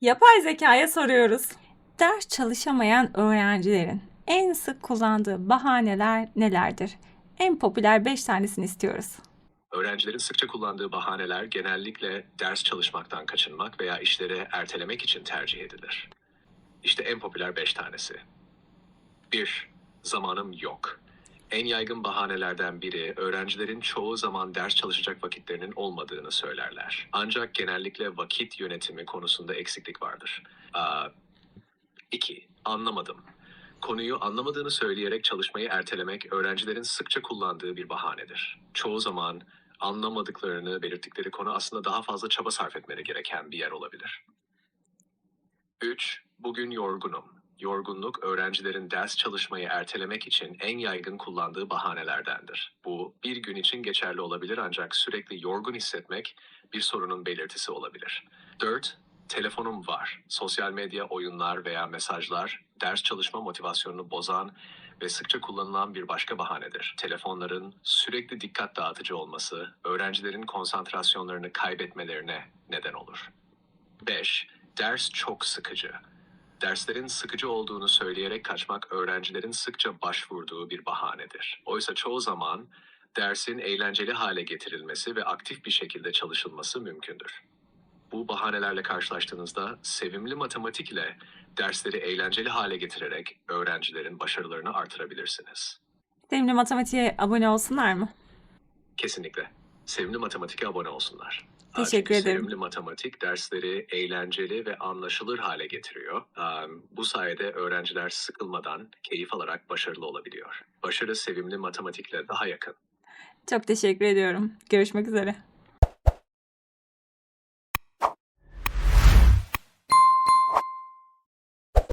Yapay zekaya soruyoruz. Ders çalışamayan öğrencilerin en sık kullandığı bahaneler nelerdir? En popüler 5 tanesini istiyoruz. Öğrencilerin sıkça kullandığı bahaneler genellikle ders çalışmaktan kaçınmak veya işleri ertelemek için tercih edilir. İşte en popüler 5 tanesi. 1. Zamanım yok. En yaygın bahanelerden biri öğrencilerin çoğu zaman ders çalışacak vakitlerinin olmadığını söylerler. Ancak genellikle vakit yönetimi konusunda eksiklik vardır. 2. Anlamadım. Konuyu anlamadığını söyleyerek çalışmayı ertelemek öğrencilerin sıkça kullandığı bir bahanedir. Çoğu zaman anlamadıklarını belirttikleri konu aslında daha fazla çaba sarf etmeleri gereken bir yer olabilir. 3. Bugün yorgunum. Yorgunluk öğrencilerin ders çalışmayı ertelemek için en yaygın kullandığı bahanelerdendir. Bu bir gün için geçerli olabilir ancak sürekli yorgun hissetmek bir sorunun belirtisi olabilir. 4. Telefonum var. Sosyal medya, oyunlar veya mesajlar ders çalışma motivasyonunu bozan ve sıkça kullanılan bir başka bahanedir. Telefonların sürekli dikkat dağıtıcı olması öğrencilerin konsantrasyonlarını kaybetmelerine neden olur. 5. Ders çok sıkıcı. Derslerin sıkıcı olduğunu söyleyerek kaçmak öğrencilerin sıkça başvurduğu bir bahanedir. Oysa çoğu zaman dersin eğlenceli hale getirilmesi ve aktif bir şekilde çalışılması mümkündür. Bu bahanelerle karşılaştığınızda sevimli matematik ile dersleri eğlenceli hale getirerek öğrencilerin başarılarını artırabilirsiniz. Sevimli matematiğe abone olsunlar mı? Kesinlikle. Sevimli Matematik'e abone olsunlar. Teşekkür Çünkü ederim. Sevimli Matematik dersleri eğlenceli ve anlaşılır hale getiriyor. Bu sayede öğrenciler sıkılmadan, keyif alarak başarılı olabiliyor. Başarı sevimli matematikle daha yakın. Çok teşekkür ediyorum. Görüşmek üzere.